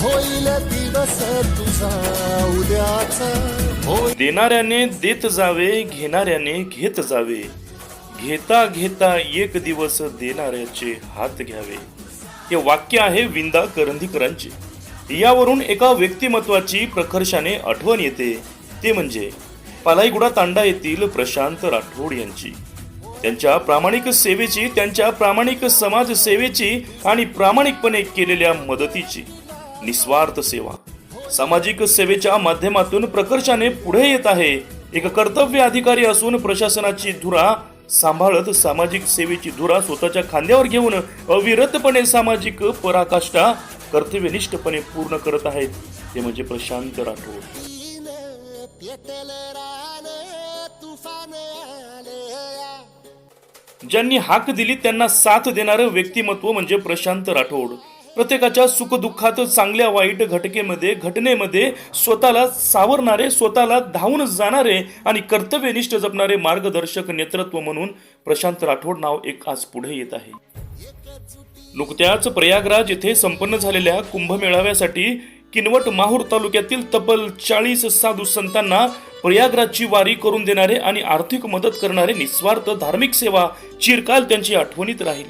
होईल दिवस तुझा उद्याचा. देणाऱ्याने देत जावे घेणाऱ्याने घेत जावे. घेता घेता एक दिवस देणाऱ्याचे हात घ्यावे. हे वाक्य आहे विंदा करंदीकरांचे. यावरून एका व्यक्तिमत्वाची प्रकर्षाने आठवण येते. ते म्हणजे पालाईगुडा तांडा येथील प्रशांत राठोड यांची. त्यांच्या प्रामाणिक सेवेची त्यांच्या प्रामाणिक समाज सेवेची आणि प्रामाणिकपणे केलेल्या मदतीची. निस्वार्थ सेवा. सामाजिक सेवेच्या माध्यमातून प्रकर्षाने पुढे येत आहे. एक कर्तव्य अधिकारी असून प्रशासनाची धुरा सांभाळत सामाजिक सेवेची धुरा स्वतःच्या खांद्यावर घेऊन अविरतपणे सामाजिक पराकाष्ठा कर्तव्यनिष्ठपणे पूर्ण करत आहेत. ते म्हणजे प्रशांत राठोड. ज्यांनी हाक दिली त्यांना साथ देणारं व्यक्तिमत्व म्हणजे प्रशांत राठोड. प्रत्येकाच्या सुखदुःखात चांगल्या वाईट घटकेमध्ये घटनेमध्ये स्वतःला सावरणारे स्वतःला धावून जाणारे आणि कर्तव्यनिष्ठ जपणारे मार्गदर्शक नेतृत्व म्हणून प्रशांत राठोड नाव एक आज पुढे येत आहे. नुकत्याच प्रयागराज येथे संपन्न झालेल्या कुंभमेळाव्यासाठी किनवट माहूर तालुक्यातील तब्बल चाळीस साधू संतांना प्रयागराजची वारी करून देणारे आणि आर्थिक मदत करणारे निस्वार्थ धार्मिक सेवा चिरकाल त्यांची आठवणीत राहील.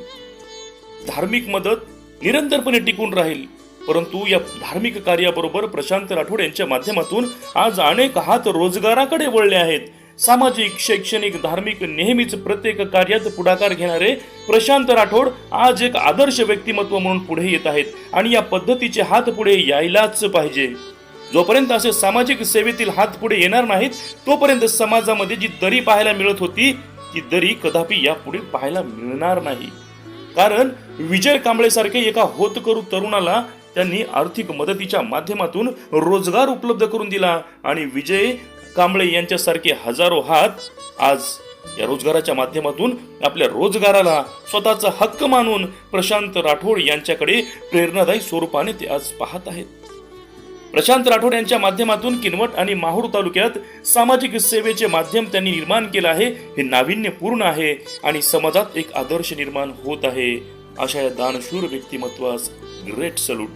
धार्मिक मदत निरंतरपणे टिकून राहील. परंतु या धार्मिक कार्याबरोबर प्रशांत राठोड यांच्या माध्यमातून आज अनेक हात रोजगाराकडे वळले आहेत. सामाजिक शैक्षणिक धार्मिक नेहमीच प्रत्येक कार्यात पुढाकार घेणारे प्रशांत राठोड आज एक आदर्श व्यक्तिमत्व म्हणून पुढे येत आहेत आणि या पद्धतीचे हात पुढे यायलाच पाहिजे. जोपर्यंत असे सामाजिक सेवेतील हात पुढे येणार नाहीत तोपर्यंत समाजामध्ये जी दरी पाहायला मिळत होती ती दरी कदापि यापुढे पाहायला मिळणार नाही. कारण विजय कांबळे सारखे एका होतकरू तरुणाला त्यांनी आर्थिक मदतीच्या माध्यमातून रोजगार उपलब्ध करून दिला. आणि विजय कांबळे यांच्यासारखे हजारो हात आज या रोजगाराच्या माध्यमातून आपल्या रोजगाराला स्वतःचा हक्क मानून प्रशांत राठोड यांच्याकडे प्रेरणादायी स्वरूपाने ते आज पाहत आहेत. प्रशांत राठोड यांच्या माध्यमातून किनवट आणि माहूर तालुक्यात सामाजिक सेवेचे माध्यम त्यांनी निर्माण केलं आहे. हे नाविन्यपूर्ण आहे आणि समाजात एक आदर्श निर्माण होत आहे. अशा या दानशूर व्यक्तिमत्वास ग्रेट सल्यूट